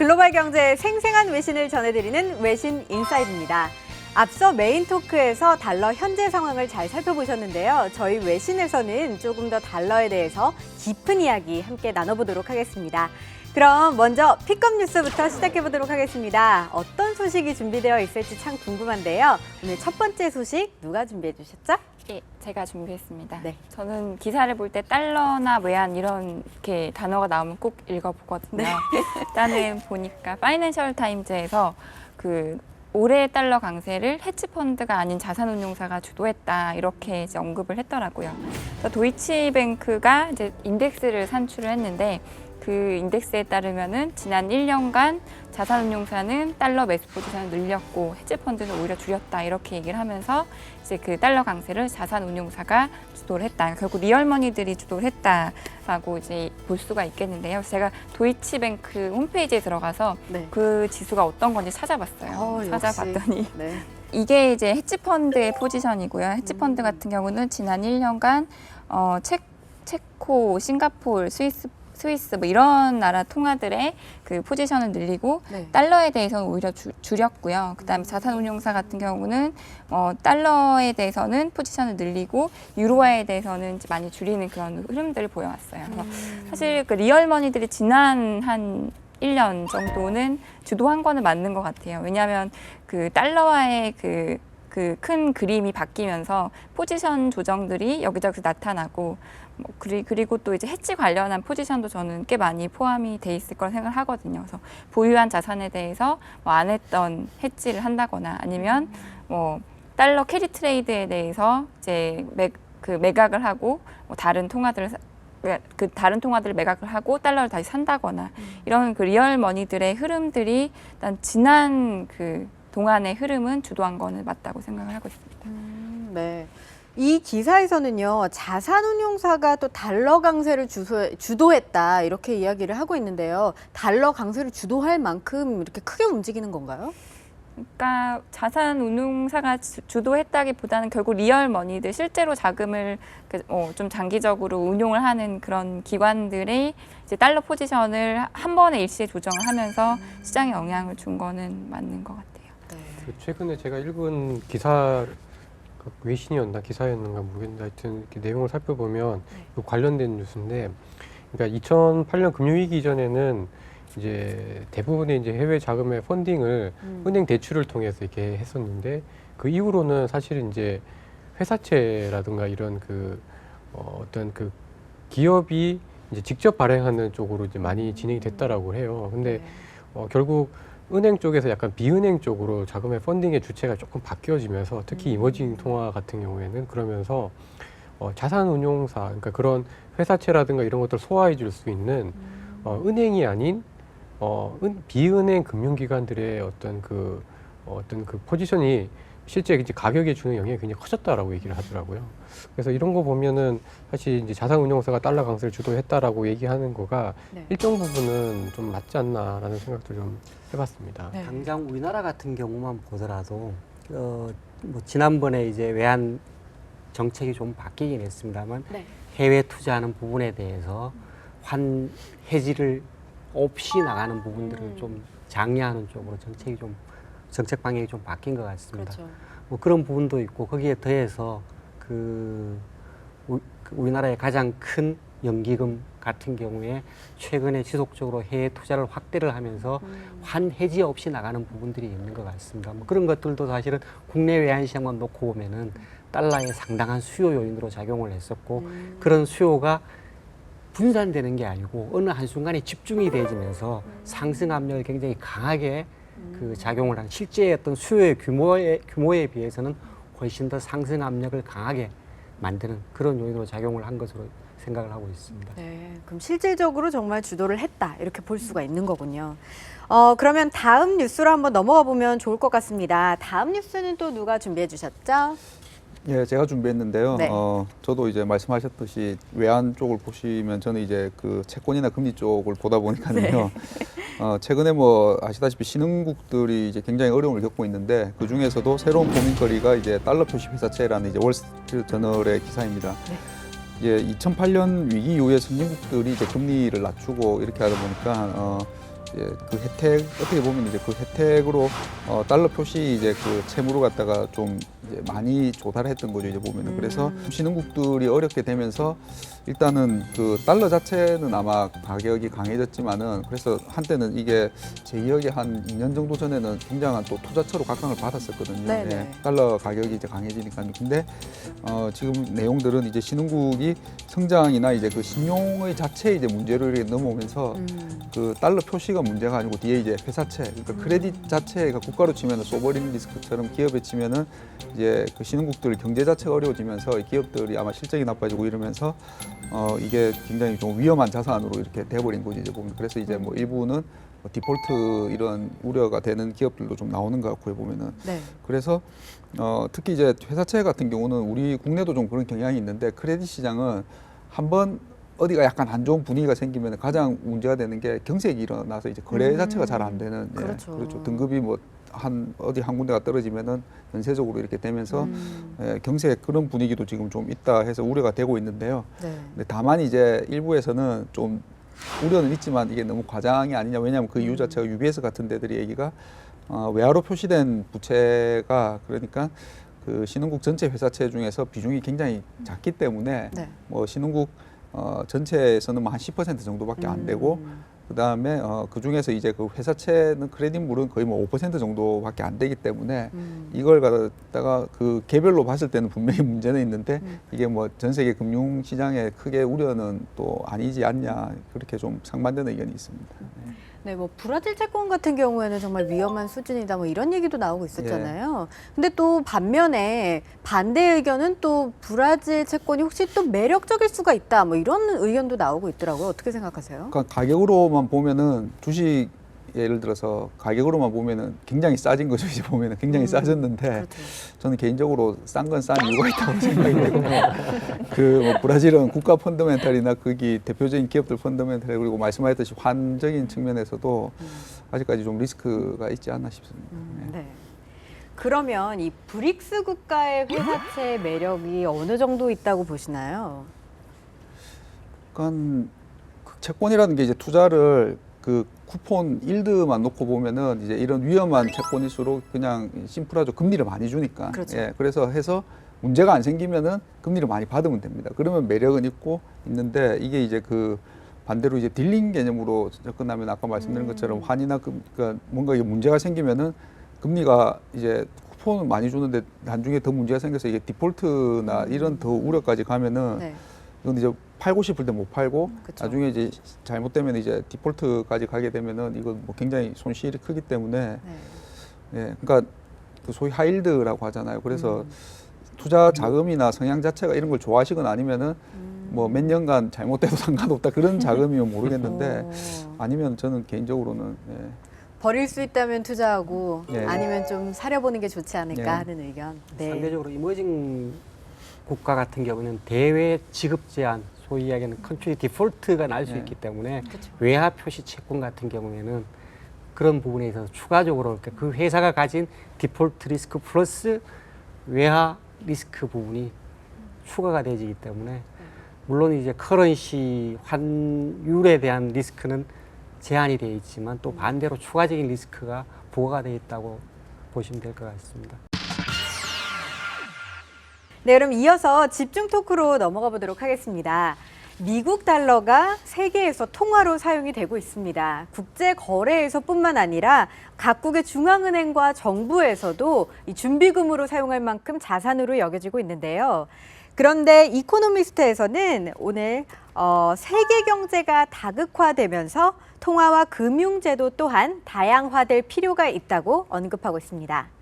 글로벌 경제의 생생한 외신을 전해드리는 외신 인사이드입니다. 앞서 메인 토크에서 달러 현재 상황을 잘 살펴보셨는데요. 저희 외신에서는 조금 더 달러에 대해서 깊은 이야기 함께 나눠보도록 하겠습니다. 그럼 먼저 픽업 뉴스부터 시작해 보도록 하겠습니다. 어떤 소식이 준비되어 있을지 참 궁금한데요. 오늘 첫 번째 소식 누가 준비해 주셨죠? 예, 제가 준비했습니다. 네. 저는 기사를 볼 때 달러나 외환 이런 이렇게 단어가 나오면 꼭 읽어보거든요. 네. 일단은 보니까 파이낸셜 타임즈에서 그 올해 달러 강세를 헤지펀드가 아닌 자산운용사가 주도했다 이렇게 이제 언급을 했더라고요. 그래서 도이치뱅크가 이제 인덱스를 산출을 했는데 그 인덱스에 따르면은 지난 1년간 자산운용사는 달러 매수 포지션을 늘렸고 헤지펀드는 오히려 줄였다 이렇게 얘기를 하면서 이제 그 달러 강세를 자산운용사가 주도를 했다. 결국 리얼머니들이 주도를 했다라고 이제 볼 수가 있겠는데요. 제가 도이치뱅크 홈페이지에 들어가서 네. 그 지수가 어떤 건지 찾아봤어요. 어. 찾아봤더니 네. 이게 이제 헤지펀드의 포지션이고요. 헤지펀드 음. 같은 경우는 지난 1년간 어, 체, 체코, 싱가포르, 스위스 스위스 뭐 이런 나라 통화들의 그 포지션을 늘리고 네. 달러에 대해서는 오히려 주, 줄였고요. 그다음에 자산운용사 같은 경우는 어, 달러에 대해서는 포지션을 늘리고 유로화에 대해서는 많이 줄이는 그런 흐름들을 보여왔어요. 그래서 사실 그 리얼머니들이 지난 한 1년 정도는 주도한 거는 맞는 것 같아요. 왜냐하면 그 달러와의 그 그 큰 그림이 바뀌면서 포지션 조정들이 여기저기서 나타나고 뭐 그리, 그리고 또 이제 해지 관련한 포지션도 저는 꽤 많이 포함이 돼 있을 거라 생각을 하거든요. 그래서 보유한 자산에 대해서 뭐 안 했던 해지를 한다거나 아니면 뭐 달러 캐리 트레이드에 대해서 이제 매, 그 매각을 하고 뭐 다른 통화들을 사- 그 다른 통화들을 매각을 하고 달러를 다시 산다거나 이런 그 리얼 머니들의 흐름들이 일단 지난 그 동안의 흐름은 주도한 거는 맞다고 생각을 하고 있습니다. 음, 네. 이 기사에서는요, 자산운용사가 또 달러 강세를 주소, 주도했다, 이렇게 이야기를 하고 있는데요. 달러 강세를 주도할 만큼 이렇게 크게 움직이는 건가요? 그러니까 자산 운용사가 주- 주도했다기보다는 결국 리얼 머니들 실제로 자금을 그, 어, 좀 장기적으로 운용을 하는 그런 기관들의 이제 달러 포지션을 한 번에 일시에 조정을 하면서 시장에 영향을 준 거는 맞는 것 같아요. 그 최근에 제가 읽은 기사 그 외신이었나 기사였는가 모르겠는데 하여튼 이렇게 내용을 살펴보면 그 관련된 뉴스인데 그러니까 2008년 금융위기 이전에는 이제 대부분의 이제 해외 자금의 펀딩을 음. 은행 대출을 통해서 이렇게 했었는데 그 이후로는 사실은 이제 회사채라든가 이런 그 어, 어떤 그 기업이 이제 직접 발행하는 쪽으로 이제 많이 진행이 됐다라고 해요. 근데 네. 어, 결국 은행 쪽에서 약간 비은행 쪽으로 자금의 펀딩의 주체가 조금 바뀌어지면서 특히 음. 이머징 통화 같은 경우에는 그러면서 어, 자산운용사 그러니까 그런 회사채라든가 이런 것들 소화해 줄 수 있는 음. 어, 은행이 아닌 어, 은, 비은행 금융기관들의 어떤 그 어, 어떤 그 포지션이 실제 이제 가격에 주는 영향이 굉장히 커졌다라고 얘기를 하더라고요. 그래서 이런 거 보면은 사실 이제 자산운용사가 달러 강세를 주도했다라고 얘기하는 거가 네. 일정 부분은 좀 맞지 않나라는 생각도 좀 해봤습니다. 네. 당장 우리나라 같은 경우만 보더라도 어, 뭐 지난번에 이제 외환 정책이 좀 바뀌긴 했습니다만 네. 해외 투자하는 부분에 대해서 환 해지를 없이 나가는 부분들을 음. 좀 장려하는 쪽으로 정책이 좀 정책 방향이 좀 바뀐 것 같습니다. 그렇죠. 뭐 그런 부분도 있고 거기에 더해서 그, 우, 그 우리나라의 가장 큰 연기금 같은 경우에 최근에 지속적으로 해외 투자를 확대를 하면서 음. 환 해지 없이 나가는 부분들이 있는 것 같습니다. 뭐 그런 것들도 사실은 국내 외환 시장만 놓고 보면은 달러의 상당한 수요 요인으로 작용을 했었고 음. 그런 수요가 분산되는 게 아니고 어느 한순간에 집중이 되지면서 상승 압력을 굉장히 강하게 그 작용을 한 실제 어떤 수요의 규모에 규모에 비해서는 훨씬 더 상승 압력을 강하게 만드는 그런 요인으로 작용을 한 것으로 생각을 하고 있습니다. 네, 그럼 실질적으로 정말 주도를 했다 이렇게 볼 수가 있는 거군요. 어, 그러면 다음 뉴스로 한번 넘어가 보면 좋을 것 같습니다. 다음 뉴스는 또 누가 준비해 주셨죠? 예, 제가 준비했는데요. 네. 어, 저도 이제 말씀하셨듯이 외환 쪽을 보시면 저는 이제 그 채권이나 금리 쪽을 보다 보니까요. 네. 어, 최근에 뭐 아시다시피 신흥국들이 이제 굉장히 어려움을 겪고 있는데 그 중에서도 새로운 고민거리가 이제 달러 표시 회사채라는 이제 월스트리트 저널의 기사입니다. 네. 이제 2008년 위기 이후에 선진국들이 이제 금리를 낮추고 이렇게 하다 보니까 어, 이제 그 혜택 어떻게 보면 이제 그 혜택으로 어, 달러 표시 이제 그 채무를 갖다가 좀 이제 많이 조달했던 거죠 이제 보면은 그래서 음. 신흥국들이 어렵게 되면서 일단은 그 달러 자체는 아마 가격이 강해졌지만은 그래서 한때는 이게 제 기억에 한 2년 정도 전에는 굉장한 또 투자처로 각광을 받았었거든요. 네네. 예, 달러 가격이 이제 강해지니까 근데 어, 지금 내용들은 이제 신흥국이 성장이나 이제 그 신용의 자체에 이제 문제를 이렇게 넘어오면서 음. 그 달러 표시가 문제가 아니고 뒤에 이제 회사채, 그러니까 크레딧 자체가 국가로 치면 소버린 리스크처럼 기업에 치면은 이제 그 신흥국들 경제 자체가 어려워지면서 이 기업들이 아마 실적이 나빠지고 이러면서 어 이게 굉장히 좀 위험한 자산으로 이렇게 돼버린 거지 이제 보면 그래서 이제 뭐 일부는 뭐 디폴트 이런 우려가 되는 기업들도 좀 나오는 것 같고요 보면은 네. 그래서 어, 특히 이제 회사채 같은 경우는 우리 국내도 좀 그런 경향이 있는데 크레딧 시장은 한번 어디가 약간 안 좋은 분위기가 생기면 가장 문제가 되는 게 경색이 일어나서 이제 거래 음. 자체가 잘 안 되는 예, 그렇죠. 그렇죠. 등급이 뭐 한 어디 한 군데가 떨어지면은 전세적으로 이렇게 되면서 음. 예, 경색 그런 분위기도 지금 좀 있다 해서 우려가 되고 있는데요. 네. 근데 다만 이제 일부에서는 좀 우려는 있지만 이게 너무 과장이 아니냐 왜냐하면 그 이유 자체가 UBS 같은 데들이 얘기가 어, 외화로 표시된 부채가 그러니까 그 신흥국 전체 회사채 중에서 비중이 굉장히 작기 때문에 네. 뭐 신흥국 어, 전체에서는 뭐 한 10% 정도밖에 안 되고 음. 그 다음에 어, 그 중에서 이제 그 회사채는 크레딧물은 거의 뭐 5% 정도밖에 안 되기 때문에 음. 이걸 갖다가 그 개별로 봤을 때는 분명히 문제는 있는데 음. 이게 뭐 전 세계 금융 시장에 크게 우려는 또 아니지 않냐 그렇게 좀 상반되는 의견이 있습니다. 네. 네, 뭐 브라질 채권 같은 경우에는 정말 위험한 수준이다 뭐 이런 얘기도 나오고 있었잖아요. 근데 또 반면에 반대 의견은 또 브라질 채권이 혹시 또 매력적일 수가 있다 뭐 이런 의견도 나오고 있더라고요. 어떻게 생각하세요? 그러니까 가격으로만 보면은 주식 예를 들어서 가격으로만 보면은 굉장히 싸진 거죠 이제 보면은 굉장히 음, 싸졌는데 그렇죠. 저는 개인적으로 싼 건 싼 이유가 있다고 생각이 되고 그뭐 브라질은 국가 펀더멘탈이나 거기 대표적인 기업들 펀더멘탈 그리고 말씀하셨듯이 환적인 측면에서도 아직까지 좀 리스크가 있지 않나 싶습니다. 음, 네. 네. 그러면 이 브릭스 국가의 회사채 매력이 어느 정도 있다고 보시나요? 그러니까 그 채권이라는 게 이제 투자를 그 쿠폰 일드만 놓고 보면은 이제 이런 위험한 채권일수록 그냥 심플하죠. 금리를 많이 주니까. 그렇죠. 예, 그래서 해서 문제가 안 생기면은 금리를 많이 받으면 됩니다. 그러면 매력은 있고 있는데 이게 이제 그 반대로 이제 딜링 개념으로 접근하면 아까 말씀드린 음. 것처럼 환이나 금, 그러니까 뭔가 이게 문제가 생기면은 금리가 이제 쿠폰을 많이 주는데 나중에 더 문제가 생겨서 이게 디폴트나 음. 이런 더 우려까지 가면은 네. 이건 이제 팔고 싶을 때 못 팔고 그쵸. 나중에 이제 잘못되면 이제 디폴트까지 가게 되면은 이건 뭐 굉장히 손실이 크기 때문에 네. 예 그러니까 그 소위 하일드라고 하잖아요. 그래서 음. 투자 자금이나 성향 자체가 이런 걸 좋아하시거나 아니면은 음. 뭐몇 년간 잘못돼도 상관없다 그런 자금이면 모르겠는데 오. 아니면 저는 개인적으로는 예. 버릴 수 있다면 투자하고 네. 아니면 좀 사려보는 게 좋지 않을까 네. 하는 의견. 네. 상대적으로 이머징 국가 같은 경우는 대외 지급 제한, 소위 이야기하는 컨트리 디폴트가 날수 네. 있기 때문에 그렇죠. 외화 표시 채권 같은 경우에는 그런 부분에 있어서 추가적으로 그 회사가 가진 디폴트 리스크 플러스 외화 리스크 부분이 추가가 되기 때문에 물론 이제 커런시 환율에 대한 리스크는 제한이 되어 있지만 또 반대로 추가적인 리스크가 부과가 되어 있다고 보시면 될 것 같습니다. 네, 그럼 이어서 집중 토크로 넘어가 보도록 하겠습니다. 미국 달러가 세계에서 통화로 사용이 되고 있습니다. 국제 거래에서뿐만 아니라 각국의 중앙은행과 정부에서도 이 준비금으로 사용할 만큼 자산으로 여겨지고 있는데요. 그런데 이코노미스트에서는 오늘 어, 세계 경제가 다극화되면서 통화와 금융제도 또한 다양화될 필요가 있다고 언급하고 있습니다.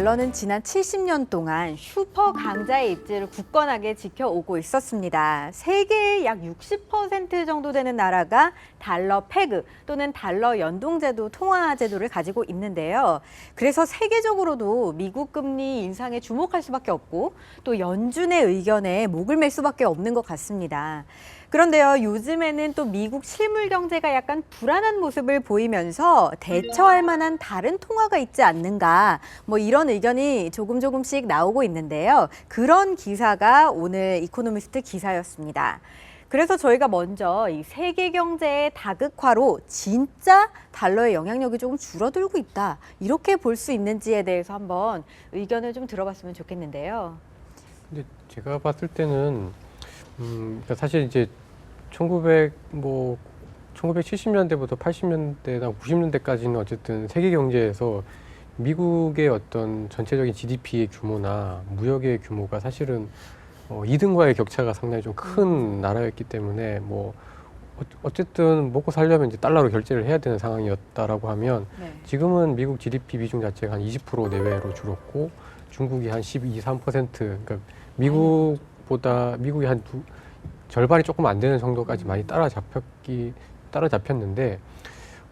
달러는 지난 70년 동안 슈퍼 강자의 입지를 굳건하게 지켜오고 있었습니다. 세계의 약 60% 정도 되는 나라가 달러 패그 또는 달러 연동제도 통화 제도를 가지고 있는데요. 그래서 세계적으로도 미국 금리 인상에 주목할 수밖에 없고 또 연준의 의견에 목을 맬 수밖에 없는 것 같습니다. 그런데요, 요즘에는 또 미국 실물 경제가 약간 불안한 모습을 보이면서 대처할 만한 다른 통화가 있지 않는가, 뭐 이런 의견이 조금 조금씩 나오고 있는데요. 그런 기사가 오늘 이코노미스트 기사였습니다. 그래서 저희가 먼저 이 세계 경제의 다극화로 진짜 달러의 영향력이 조금 줄어들고 있다. 이렇게 볼 수 있는지에 대해서 한번 의견을 좀 들어봤으면 좋겠는데요. 근데 제가 봤을 때는 음, 그러니까 사실 이제 1900 뭐 1970년대부터 80년대나 90년대까지는 어쨌든 세계 경제에서 미국의 어떤 전체적인 GDP의 규모나 무역의 규모가 사실은 어, 2등과의 격차가 상당히 좀 큰 나라였기 때문에 뭐 어- 어쨌든 먹고 살려면 이제 달러로 결제를 해야 되는 상황이었다라고 하면 네. 지금은 미국 GDP 비중 자체가 한 20% 내외로 줄었고 중국이 한 12, 3% 그러니까 미국보다 미국이 한 두, 절반이 조금 안 되는 정도까지 많이 따라잡혔기 따라잡혔는데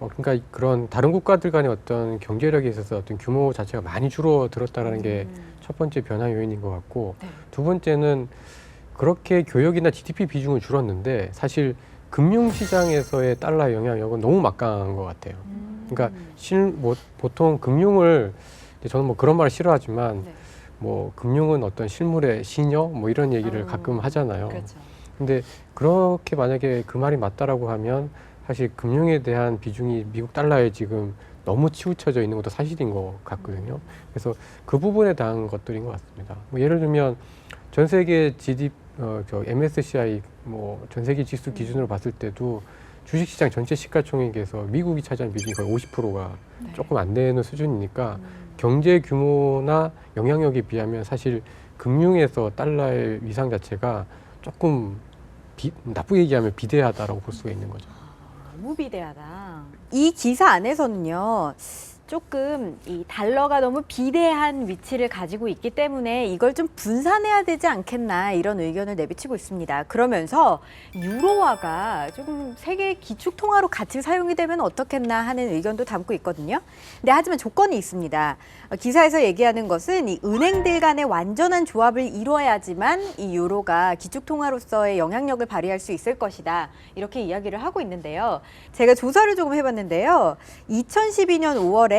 어, 그러니까 그런 다른 국가들 간의 어떤 경제력에 있어서 어떤 규모 자체가 많이 줄어들었다라는 게첫 번째 변화 요인인 것 같고 네. 두 번째는 그렇게 교역이나 GDP 비중은 줄었는데 사실 금융시장에서의 달러의 영향력은 너무 막강한 것 같아요. 그러니까 실, 뭐, 보통 금융을 저는 뭐 그런 말을 싫어하지만 네. 뭐 금융은 어떤 실물의 시녀 뭐 이런 얘기를 어, 가끔 하잖아요. 그렇죠. 근데 그렇게 만약에 그 말이 맞다라고 하면 사실 금융에 대한 비중이 미국 달러에 지금 너무 치우쳐져 있는 것도 사실인 것 같거든요. 그래서 그 부분에 대한 것들인 것 같습니다. 뭐 예를 들면 전 세계 GDP 어, 저 MSCI 뭐 전 세계 지수 기준으로 봤을 때도 주식시장 전체 시가총액에서 미국이 차지한 비중이 거의 50%가 네. 조금 안 되는 수준이니까 경제 규모나 영향력에 비하면 사실 금융에서 달러의 위상 자체가 조금 비, 나쁘게 얘기하면 비대하다라고 볼 수가 있는 거죠. 너무 비대하다. 이 기사 안에서는요. 조금 이 달러가 너무 비대한 위치를 가지고 있기 때문에 이걸 좀 분산해야 되지 않겠나 이런 의견을 내비치고 있습니다. 그러면서 유로화가 조금 세계 기축 통화로 같이 사용이 되면 어떻겠나 하는 의견도 담고 있거든요. 근데 하지만 조건이 있습니다. 어, 기사에서 얘기하는 것은 이 은행들 간의 완전한 조합을 이루어야지만 이 유로가 기축 통화로서의 영향력을 발휘할 수 있을 것이다. 이렇게 이야기를 하고 있는데요. 제가 조사를 조금 해봤는데요. 2012년 5월에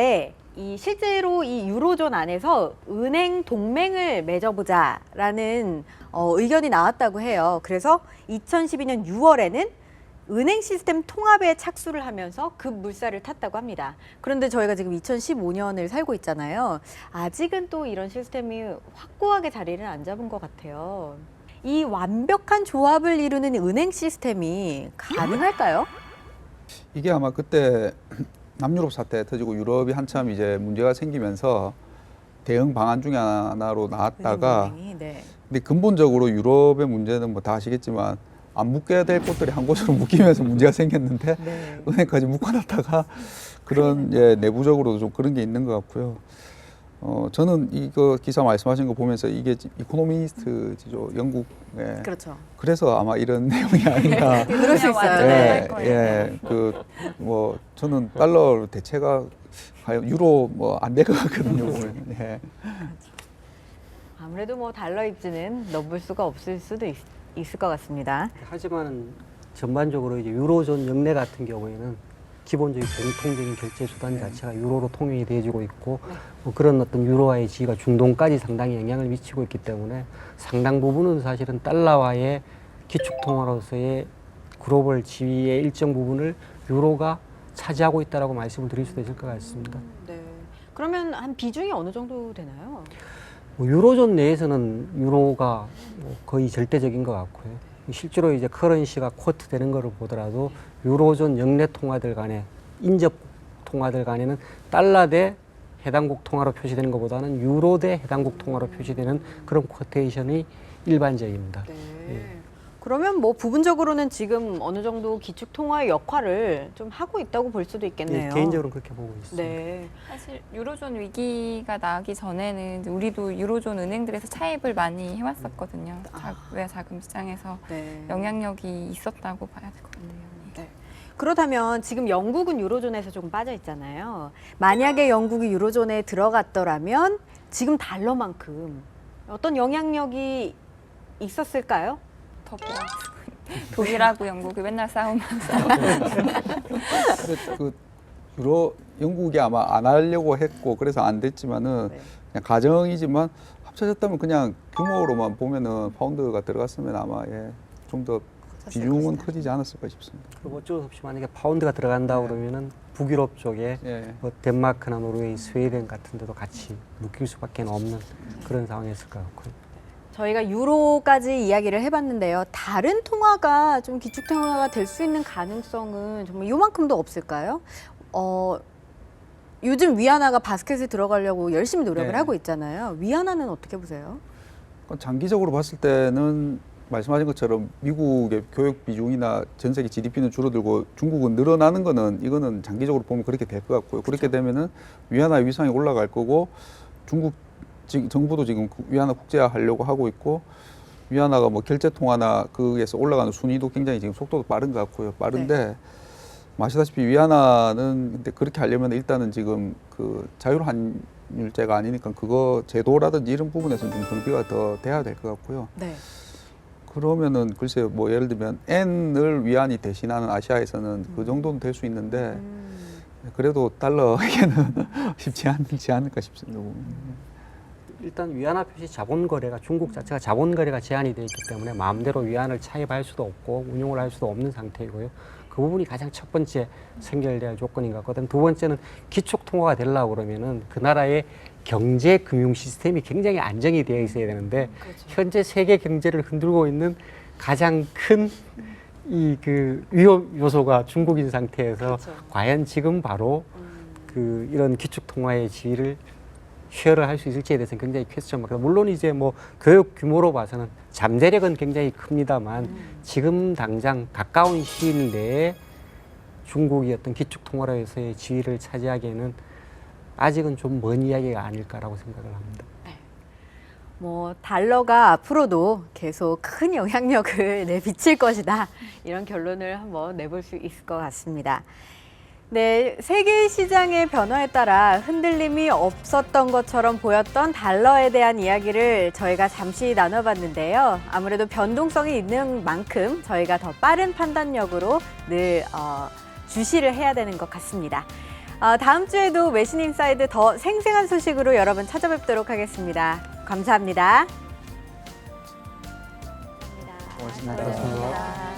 이 실제로 이 유로존 안에서 은행 동맹을 맺어보자라는 어, 의견이 나왔다고 해요. 그래서 2012년 6월에는 은행 시스템 통합에 착수를 하면서 급 물살을 탔다고 합니다. 그런데 저희가 지금 2015년을 살고 있잖아요. 아직은 또 이런 시스템이 확고하게 자리를 안 잡은 것 같아요. 이 완벽한 조합을 이루는 은행 시스템이 가능할까요? 이게 아마 그때 남유럽 사태 터지고 유럽이 한참 이제 문제가 생기면서 대응 방안 중에 하나로 나왔다가 네. 근데 근본적으로 유럽의 문제는 뭐 다 아시겠지만 안 묶여야 될 곳들이 한 곳으로 묶이면서 문제가 생겼는데 네. 은행까지 묶어놨다가 그런 예, 내부적으로도 좀 그런 게 있는 것 같고요. 어 저는 이거 기사 말씀하신 거 보면서 이게 이코노미스트죠 영국 예. 그렇죠. 그래서 아마 이런 내용이 아닌가. 그럴 수 있어요. 네. 할 거예요. 예, 그뭐 저는 달러 대체가 과연 유로 뭐 안 될 것 같거든요. 보면. 예. 아무래도 뭐 달러 입지는 넘볼 수가 없을 수도 있, 있을 것 같습니다. 하지만 전반적으로 이제 유로존 영내 같은 경우에는 기본적인 공통적인 결제 수단 자체가 유로로 통용이 되어지고 있고 뭐 그런 어떤 유로화의 지위가 중동까지 상당히 영향을 미치고 있기 때문에 상당 부분은 사실은 달러와의 기축 통화로서의 글로벌 지위의 일정 부분을 유로가 차지하고 있다라고 말씀을 드릴 수도 있을 것 같습니다. 네. 그러면 한 비중이 어느 정도 되나요? 뭐 유로존 내에서는 유로가 뭐 거의 절대적인 것 같고요. 실제로 이제 커런시가 코트 되는 거를 보더라도 유로존 영내 통화들 간에 인접 통화들 간에는 달러 대 해당국 통화로 표시되는 것보다는 유로 대 해당국 통화로 표시되는 그런 쿼테이션이 일반적입니다. 네. 예. 그러면 뭐 부분적으로는 지금 어느 정도 기축 통화의 역할을 좀 하고 있다고 볼 수도 있겠네요. 예, 개인적으로 그렇게 보고 있습니다. 네. 사실 유로존 위기가 나기 전에는 이제 우리도 유로존 은행들에서 차입을 많이 해왔었거든요. 자, 외화 자금 시장에서 네. 영향력이 있었다고 봐야 될 것 같아요. 네. 그렇다면 지금 영국은 유로존에서 조금 빠져 있잖아요. 만약에 영국이 유로존에 들어갔더라면 지금 달러만큼 어떤 영향력이 있었을까요? 더 보완. 독일하고 영국이 맨날 싸우면서 근데 그 유로 영국이 아마 안 하려고 했고 그래서 안 됐지만은 네. 그냥 가정이지만 합쳐졌다면 그냥 규모로만 보면은 파운드가 들어갔으면 아마 예, 좀 더 비중은 커지지 않았을까 싶습니다. 그리고 어쩔 수 없이 만약에 파운드가 들어간다 네. 그러면은 북유럽 쪽에 예. 뭐 덴마크나 노르웨이, 스웨덴 같은 데도 같이 묶일 수밖에 없는 그런 상황이었을 것 같고요. 저희가 유로까지 이야기를 해봤는데요. 다른 통화가 좀 기축 통화가 될 수 있는 가능성은 정말 요만큼도 없을까요? 어, 요즘 위안화가 바스켓에 들어가려고 열심히 노력을 네. 하고 있잖아요. 위안화는 어떻게 보세요? 장기적으로 봤을 때는 말씀하신 것처럼 미국의 교육 비중이나 전 세계 GDP는 줄어들고 중국은 늘어나는 거는 이거는 장기적으로 보면 그렇게 될 것 같고요. 그렇게 되면은 위안화 위상이 올라갈 거고 중국 지- 정부도 지금 그 위안화 국제화 하려고 하고 있고 위안화가 뭐 결제 통화나 그에서 올라가는 순위도 굉장히 지금 속도도 빠른 것 같고요. 빠른데 아시다시피 위안화는 근데 그렇게 하려면 일단은 지금 그 자율 환율제가 아니니까 그거 제도라든지 이런 부분에서는 좀 정비가 더 돼야 될 것 같고요. 네. 그러면은 글쎄요, 뭐 예를 들면 N을 위안이 대신하는 아시아에서는 음. 그 정도는 될 수 있는데 그래도 달러에게는 쉽지 않지 않을까 싶습니다. 일단 위안화 표시 자본 거래가 중국 자체가 자본 거래가 제한이 되어 있기 때문에 마음대로 위안을 차입할 수도 없고 운용을 할 수도 없는 상태이고요. 그 부분이 가장 첫 번째 할 조건인 것 같거든. 두 번째는 기축 통화가 되려고 그러면은 그 나라의 경제 금융 시스템이 굉장히 안정이 되어 있어야 되는데 현재 세계 경제를 흔들고 있는 가장 큰 이 그 위험 요소가 중국인 상태에서 그렇죠. 과연 지금 바로 음. 그 이런 기축 통화의 지위를 쉐어를 할 수 있을지에 대해서는 굉장히 퀘스천 마크. 물론 이제 뭐 교육 규모로 봐서는 잠재력은 굉장히 큽니다만 지금 당장 가까운 시일 내에 중국이 어떤 기축 통화로서의 지위를 차지하기에는 아직은 좀 먼 이야기가 아닐까라고 생각을 합니다. 뭐 달러가 앞으로도 계속 큰 영향력을 내 비칠 것이다 이런 결론을 한번 내볼 수 있을 것 같습니다. 네, 세계 시장의 변화에 따라 흔들림이 없었던 것처럼 보였던 달러에 대한 이야기를 저희가 잠시 나눠봤는데요. 아무래도 변동성이 있는 만큼 저희가 더 빠른 판단력으로 늘 어, 주시를 해야 되는 것 같습니다. 어, 다음 주에도 외신 인사이드 더 생생한 소식으로 여러분 찾아뵙도록 하겠습니다. 감사합니다. 고맙습니다. 감사합니다.